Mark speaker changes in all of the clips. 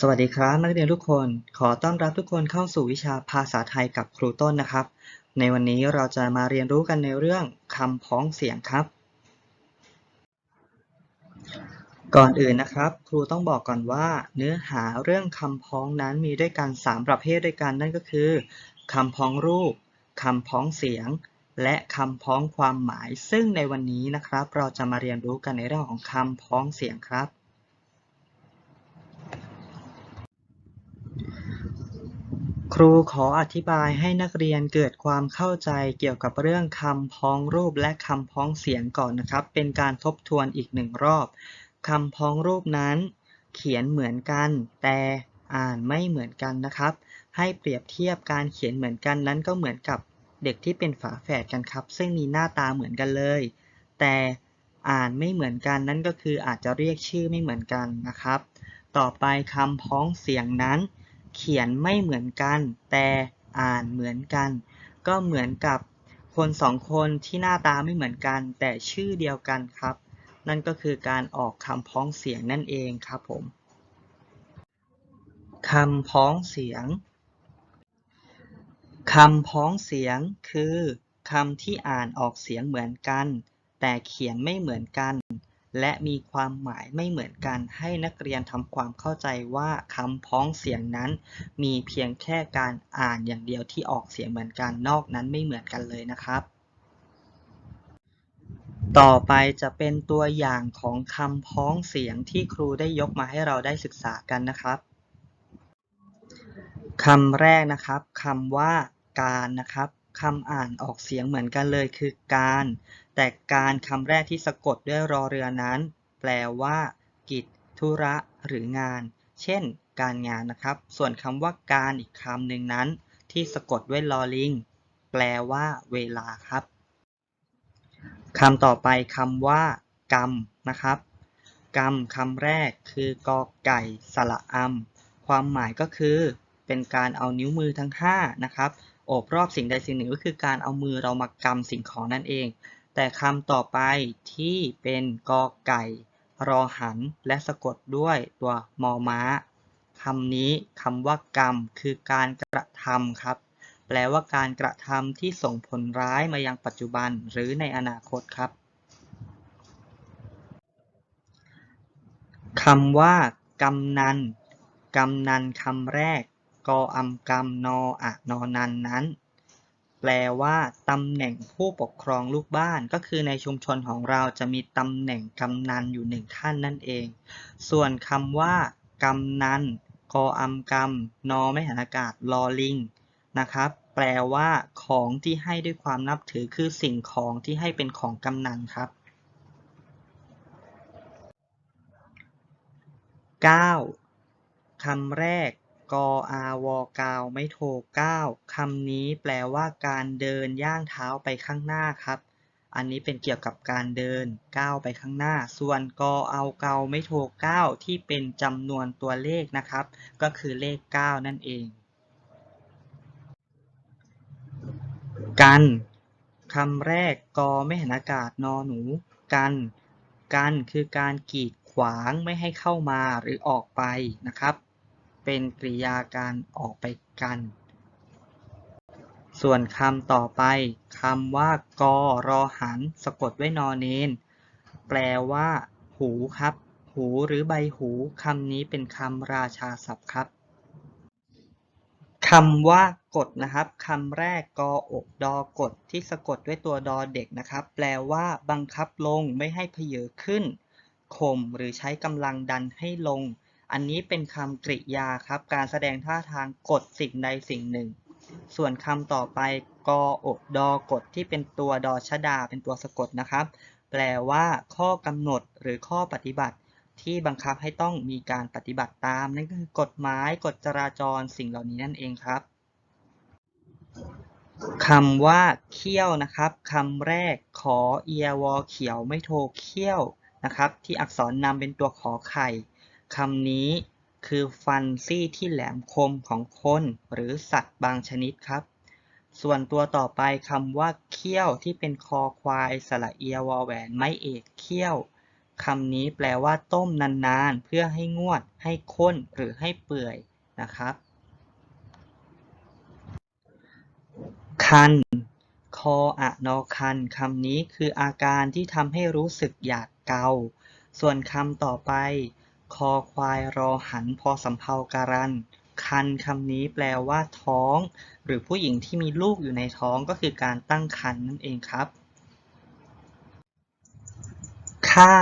Speaker 1: สวัสดีครับนักเรียนทุกคน ขอต้อนรับทุกคนเข้าสู่วิชาภาษาไทยกับครูต้นนะครับ ในวันนี้เราจะมาเรียนรู้กันในเรื่องคำพ้องเสียงครับ ก่อนอื่นนะครับ ครูต้องบอกก่อนว่า เนื้อหาเรื่องคำพ้องนั้นมีด้วยกัน 3 ประเภทด้วยกันนั่นก็คือคำพ้องรูปคำพ้องเสียง และคำพ้องความหมาย ซึ่งในวันนี้นะครับ เราจะมาเรียนรู้กันในเรื่องของคำพ้องเสียงครับ ครูขออธิบายให้นักเรียนเกิดความเข้าใจเกี่ยวกับเรื่องคำพ้องรูปและคำพ้องเสียงก่อนนะครับ เป็นการทบทวนอีกหนึ่งรอบคำพ้องรูปนั้น เขียนเหมือนกัน แต่อ่านไม่เหมือนกันนะครับ ให้เปรียบเทียบการเขียนเหมือนกันนั้นก็เหมือนกับเด็กที่เป็นฝาแฝดกันครับ ซึ่งมีหน้าตาเหมือนกันเลย แต่อ่านไม่เหมือนกันนั่นก็คืออาจจะเรียกชื่อไม่เหมือนกันนะครับ ต่อไปคำพ้องเสียงนั้น เขียนไม่เหมือนกัน แต่อ่านเหมือนกัน ก็เหมือนกับคนสองคนที่หน้าตาไม่เหมือนกัน แต่ชื่อเดียวกันครับ นั่นก็คือการออกคำพ้องเสียงนั่นเองครับผมคำพ้องเสียงคำพ้องเสียงคือคำที่อ่านออกเสียงเหมือนกัน แต่เขียนไม่เหมือนกัน และมีความหมายไม่เหมือนกันให้นักเรียนทำความเข้าใจว่าคำพ้องเสียงนั้น มีเพียงแค่การอ่านอย่างเดียวที่ออกเสียงเหมือนกันนอกนั้นไม่เหมือนกันเลยนะครับ ต่อไปจะเป็นตัวอย่างของคำพ้องเสียงที่ครูได้ยกมาให้เราได้ศึกษากันนะครับคำแรกนะครับคำว่าการนะครับ คำอ่านออกเสียงเหมือนกันเลยคือการ แต่การคำแรกที่สะกดด้วยรอเรือนั้น แปลว่า กิจ ธุระ หรืองาน เช่น การงานนะครับ ส่วนคำว่าการอีกคำหนึ่งนั้น ที่สะกดด้วยลอลิง แปลว่า เวลาครับคำต่อไปคำว่า กรรมนะครับ กรรมคำแรกคือกอไก่สระอำความหมายก็คือ เป็นการเอานิ้วมือทั้ง 5 นะครับ โอบรอบสิ่งใดสิ่งหนึ่งก็คือการเอามือเรามากำสิ่งของนั่นเอง แต่คำต่อไปที่เป็นกอไก่ รอหัน และสะกดด้วยตัวมอม้าคำนี้คำว่ากรรมคือการกระทำครับ แปลว่าการกระทำที่ส่งผลร้ายมายังปัจจุบันหรือในอนาคตครับคำว่ากำนันกำนันคำแรก กออำกำนออะนอนันนั้น แปลว่าตำแหน่งผู้ปกครองลูกบ้าน ก็คือในชุมชนของเราจะมีตำแหน่งกำนันอยู่หนึ่งท่านนั่นเอง ส่วนคำว่ากำนันกออำกำนอไม่หันอากาศลอลิงนะครับ แปลว่าของที่ให้ด้วยความนับถือคือสิ่งของที่ให้เป็นของกำนันครับเก้าคำแรก กออาวอกาวไม่โทเก้าคำนี้แปลว่าการเดินย่างเท้าไปข้างหน้าครับ อันนี้เป็นเกี่ยวกับการเดินก้าวไปข้างหน้า ส่วนกอเอาเกาไม่โทเก้าที่เป็นจำนวนตัวเลขนะครับ ก็คือเลข 9 นั่นเอง กันคำแรกกอไม่เห็นอากาศนอหนู กัน กันคือการกีดขวางไม่ให้เข้ามาหรือออกไปนะครับ เป็นกริยาการออกไปกัน ส่วนคำต่อไปคำว่ากอรอหัน สะกดด้วยนอเนน แปลว่า หูครับ หูหรือใบหูคำนี้เป็นคำราชาศัพท์ครับคำว่ากดนะครับคำแรกกออกดอกดที่สะกดด้วยตัวดอเด็กนะครับ แปลว่าบังคับลงไม่ให้เพเยอขึ้นข่มหรือใช้กำลังดันให้ลง อันนี้เป็นคำกริยาครับ การแสดงท่าทางกดสิ่งใดสิ่งหนึ่ง ส่วนคำต่อไปกออกดอกดที่เป็นตัวดอชดา เป็นตัวสะกดนะครับ แปลว่า ข้อกำหนดหรือข้อปฏิบัติ ที่บังคับให้ต้องมีการปฏิบัติตาม นั่นก็คือกฎหมายกฎจราจรสิ่งเหล่านี้นั่นเองครับคำว่าเขี้ยวนะครับคำแรกขอเอียวอเขียวไม่โทเขี้ยวนะครับ ที่อักษรนำเป็นตัวขอไข่ คำนี้คือฟันซี่ที่แหลมคมของคนหรือสัตว์บางชนิดครับ ส่วนตัวต่อไปคำว่าเขี้ยวที่เป็นคอควายสระเอียวอแหวนไม้เอกเขี้ยวคำนี้แปลว่าต้มนานๆ เพื่อให้งวด ให้ข้น หรือให้เปื่อยนะครับ คัน คออะนอคันคำนี้คืออาการที่ทำให้รู้สึกอยากเกา ส่วนคำต่อไป คอควายรอหันพอสำเพาการัน คันคำนี้แปลว่าท้อง หรือผู้หญิงที่มีลูกอยู่ในท้องก็คือการตั้งครรภ์นั่นเองครับฆ่า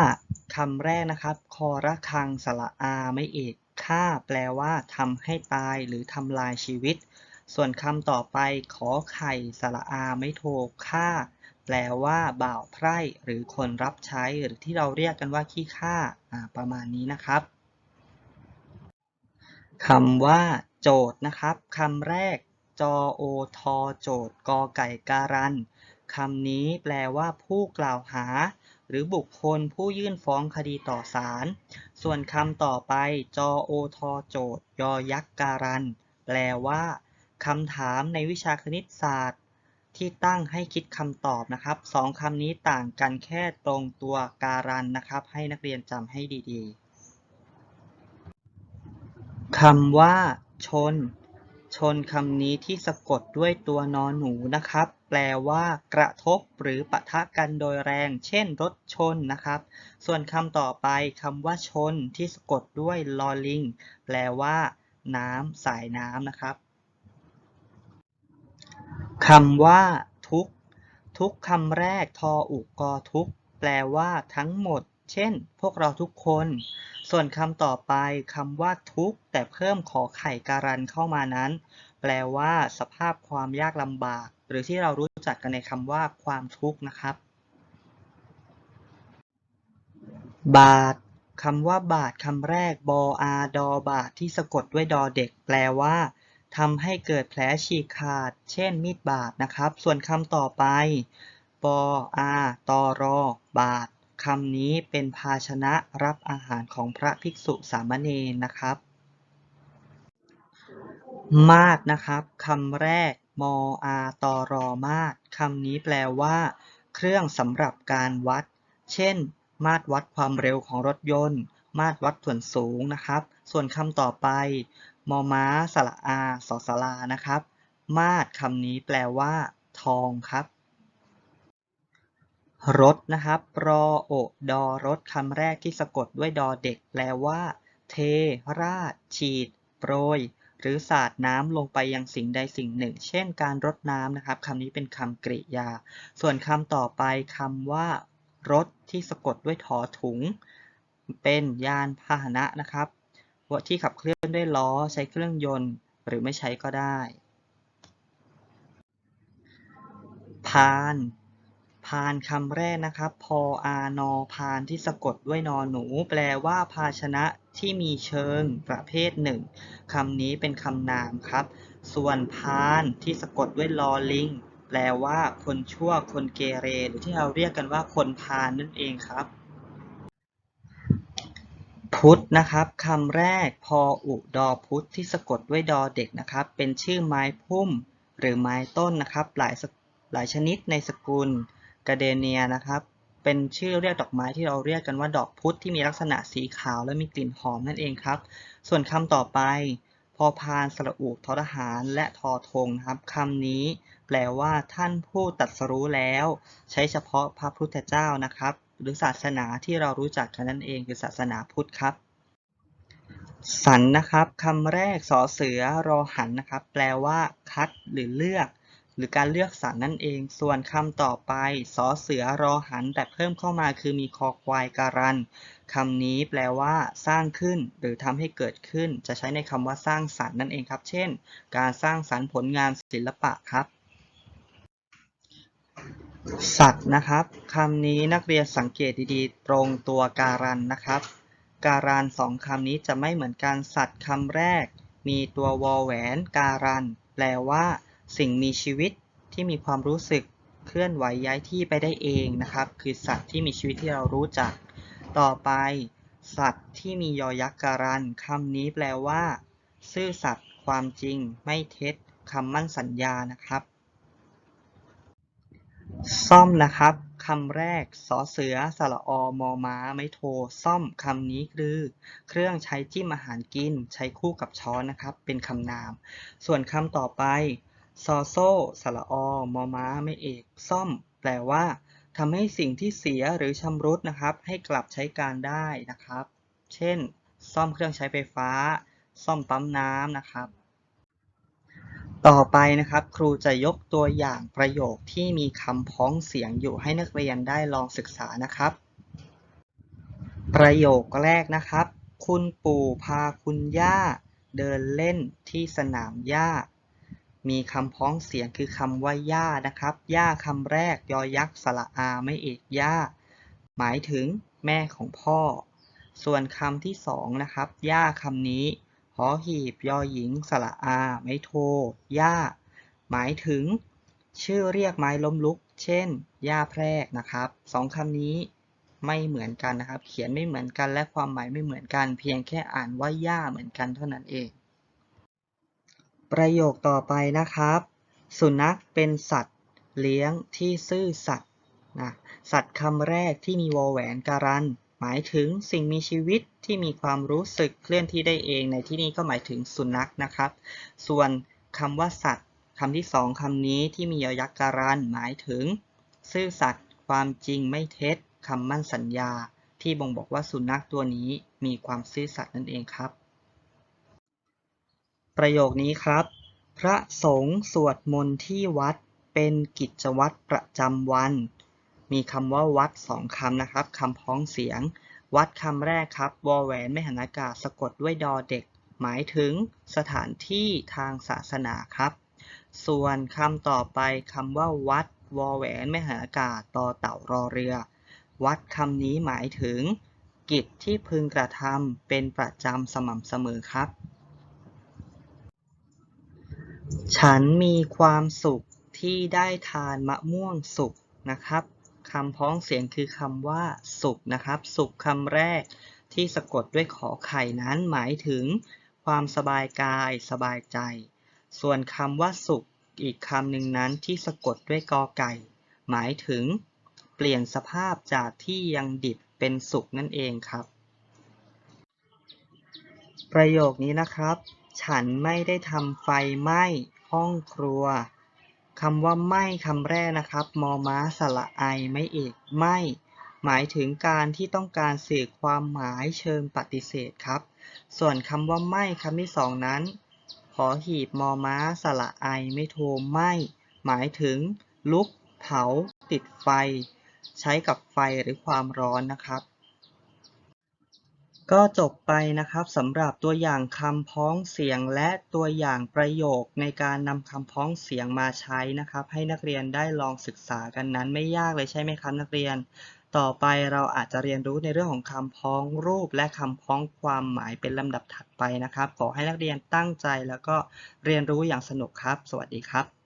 Speaker 1: คำแรกนะครับ คอระคังสระอาไม่เอกฆ่าแปลว่าทำให้ตายหรือทำลายชีวิต ส่วนคำต่อไปขอไข่สระอาไม่โทฆ่า แปลว่าบ่าวไพร่หรือคนรับใช้ หรือที่เราเรียกกันว่าขี้ข้าอ่าประมาณนี้นะครับคำว่า โจทย์นะครับคำแรกจอโอทอโจทย์กอไก่การันคำนี้แปลว่าผู้กล่าวหา หรือบุคคลผู้ยื่นฟ้องคดีต่อศาลส่วนคำต่อไปจอโอทอโจทย์ยอยักษ์การันแปลว่าคำถามในวิชาคณิตศาสตร์ ที่ตั้งให้คิดคำตอบนะครับสองคำนี้ต่างกันแค่ตรงตัวการันนะครับ ให้นักเรียนจำให้ดีๆคำว่า ชน ชนคำนี้ที่สะกดด้วยตัวนอนหนูนะครับ แปลว่ากระทบหรือปะทะกันโดยแรง เช่น รถชนนะครับ ส่วนคำต่อไปคำว่าชนที่สะกดด้วยลอลิง แปลว่า น้ำสายน้ำนะครับ คำว่า ทุกทุกคำแรกทออุกอทุกแปลว่า ทั้งหมด เช่น พวกเราทุกคน ส่วนคำต่อไปคำว่า ทุกแต่เพิ่มขอไข่การันเข้ามานั้น แปลว่า สภาพความยากลำบาก หรือที่เรารู้จักกันในคำว่า ความทุกข์นะครับ บาทคำว่าบาทคำแรกบออาดอบาทที่สะกดด้วยดอเด็ก แปลว่า ทำให้เกิดแผลฉีกขาด เช่นมีดบาดนะครับ ส่วนคำต่อไปปออาตอรอบาทคำนี้เป็นภาชนะรับอาหารของพระภิกษุสามเณรนะครับ มาดนะครับคำแรกมออาตอรอมาดคำนี้แปลว่า เครื่องสำหรับการวัด เช่น มาตรวัดความเร็วของรถยนต์ มาตรวัดส่วนสูงนะครับ ส่วนคำต่อไป มอม้า สระอา สอสลา นะครับ มาดคำนี้แปลว่า ทองครับ รถนะครับ รอโอดอรถคำแรกที่สะกดด้วยดอเด็ก แปลว่า เท ราด ฉีด โปรย หรือสาดน้ำลงไปยังสิ่งใดสิ่งหนึ่ง เช่น การรดน้ำนะครับคำนี้เป็นคำกริยา ส่วนคำต่อไปคำว่ารถที่สะกดด้วยถอถุง เป็นยานพาหนะนะครับ ที่ขับเคลื่อนด้วยล้อใช้เครื่องยนต์ หรือไม่ใช้ก็ได้ พาน พานคำแรกนะครับ พออานอพานที่สะกดด้วยนอหนู แปลว่าภาชนะที่มีเชิงประเภทหนึ่งคำนี้เป็นคำนามครับ ส่วนพานที่สะกดด้วยลอลิงแปลว่าคนชั่วคนเกเร หรือที่เราเรียกกันว่าคนพานนั่นเองครับ พุทธนะครับคำแรกพออุดอพุทธที่สะกดด้วยดอเด็กนะครับ เป็นชื่อไม้พุ่มหรือไม้ต้นนะครับ หลายหลายชนิดในสกุลกาเดเนียนะครับ เป็นชื่อเรียกดอกไม้ที่เราเรียกกันว่าดอกพุธที่มีลักษณะสีขาวและมีกลิ่นหอมนั่นเองครับ ส่วนคำต่อไป พอพานสระอุทอทหารและทอทงครับคำนี้แปลว่าท่านผู้ตัดสรู้แล้ว ใช้เฉพาะพระพุทธเจ้านะครับ หรือศาสนาที่เรารู้จักกันนั่นเองคือศาสนาพุทธครับ สันนะครับคำแรกสอเสือรอหันนะครับ แปลว่า คัดหรือเลือก หรือการเลือกสรรนั่นเอง ส่วนคำต่อไปสอเสือรอหัน แต่เพิ่มเข้ามาคือมีคอควายการันคำนี้แปลว่า สร้างขึ้น หรือทำให้เกิดขึ้น จะใช้ในคำว่าสร้างสรรค์นั่นเองครับ เช่น การสร้างสรรค์ผลงานศิลปะครับ สัตว์นะครับคำนี้นักเรียนสังเกตดีๆ ตรงตัวการันนะครับ การันสองคำนี้จะไม่เหมือนกันสัตว์คำแรก มีตัววอแหวน การัน แปลว่า สิ่งมีชีวิตที่มีความรู้สึกเคลื่อนไหวย้ายที่ไปได้เองนะครับ คือสัตว์ที่มีชีวิตที่เรารู้จัก ต่อไป สัตว์ที่มียอยักษ์การันคำนี้แปลว่า ซื่อสัตย์ความจริง ไม่เท็จคำมั่นสัญญานะครับ ซ่อมนะครับคำแรกสอเสือสระอมอม้าไม่โท ซ่อมคำนี้คือ เครื่องใช้จิ้มอาหารกิน ใช้คู่กับช้อนนะครับ เป็นคำนาม ส่วนคำต่อไปซอโซสระอมอม้าไม่เอก ซ่อม แปลว่าทำให้สิ่งที่เสียหรือชำรุดนะครับ ให้กลับใช้การได้นะครับ เช่น ซ่อมเครื่องใช้ไฟฟ้า ซ่อมปั๊มน้ำนะครับ ต่อไปนะครับ ครูจะยกตัวอย่างประโยคที่มีคำพ้องเสียงอยู่ให้นักเรียนได้ลองศึกษานะครับ ประโยคแรกนะครับ คุณปู่พาคุณย่า เดินเล่นที่สนามหญ้า มีคำพ้องเสียงคือคำว่าย่านะครับย่าคำแรกยอยักษ์สระอาไม่เอกย่าหมายถึงแม่ของพ่อ ส่วนคำที่สองนะครับย่าคำนี้ หอหีบยอหญิง สระอา ไม่โทย่าหมายถึง ชื่อเรียกไม้ล้มลุก เช่นย่าแพรกนะครับสองคำนี้ไม่เหมือนกันนะครับ เขียนไม่เหมือนกันและความหมายไม่เหมือนกัน เพียงแค่อ่านว่าย่าเหมือนกันเท่านั้นเอง ประโยคต่อไปนะครับ สุนัขเป็นสัตว์ เลี้ยงที่ซื่อสัตย์นะ สัตว์คำแรกที่มีวอแหวนการัน หมายถึงสิ่งมีชีวิตที่มีความรู้สึกเคลื่อนที่ได้เองในที่นี้ก็หมายถึงสุนัขนะครับ ส่วนคำว่าสัตว์คำที่สองคำนี้ที่มียอยักษ์การันหมายถึง ซื่อสัตย์ความจริงไม่เท็จคำมั่นสัญญา ที่บ่งบอกว่าสุนัขตัวนี้มีความซื่อสัตย์นั่นเองครับ ประโยคนี้ครับ พระสงฆ์สวดมนต์ที่วัดเป็นกิจวัตรประจำวัน มีคำว่าวัดสองคำนะครับคำพ้องเสียง วัดคำแรกครับวอแหวนไม่หันอากาศสะกดด้วยดอเด็ก หมายถึงสถานที่ทางศาสนาครับ ส่วนคำต่อไปคำว่าวัดวอแหวนไม่หันอากาศต่อเต่ารอเรือ วัดคำนี้หมายถึง กิจที่พึงกระทำเป็นประจำสม่ำเสมอครับ ฉันมีความสุขที่ได้ทานมะม่วงสุกนะครับ คำพ้องเสียงคือคำว่า สุขนะครับ สุขคำแรกที่สะกดด้วยขอไข่นั้นหมายถึง ความสบายกาย สบายใจ ส่วนคำว่าสุขอีกคำหนึ่งนั้นที่สะกดด้วยกอไก่ หมายถึง เปลี่ยนสภาพจากที่ยังดิบเป็นสุขนั่นเองครับ ประโยคนี้นะครับ ฉันไม่ได้ทำไฟไหม้ห้องครัว คำว่าไม้คำแรกนะครับมอม้าสระไอไม่เอกไม้หมายถึงการที่ต้องการสื่อความหมายเชิงปฏิเสธครับ ส่วนคำว่าไม้คำที่สองนั้นหอหีบมอม้าสระไอไม่โทไม้หมายถึงลุก เผา ติดไฟ ใช้กับไฟหรือความร้อนนะครับ ก็จบไปนะครับสำหรับตัวอย่างคำพ้องเสียงและตัวอย่างประโยคในการนำคำพ้องเสียงมาใช้นะครับ ให้นักเรียนได้ลองศึกษากันนั้นไม่ยากเลยใช่ไหมครับนักเรียน ต่อไปเราอาจจะเรียนรู้ในเรื่องของคำพ้องรูปและคำพ้องความหมายเป็นลำดับถัดไปนะครับ ขอให้นักเรียนตั้งใจแล้วก็เรียนรู้อย่างสนุกครับ สวัสดีครับ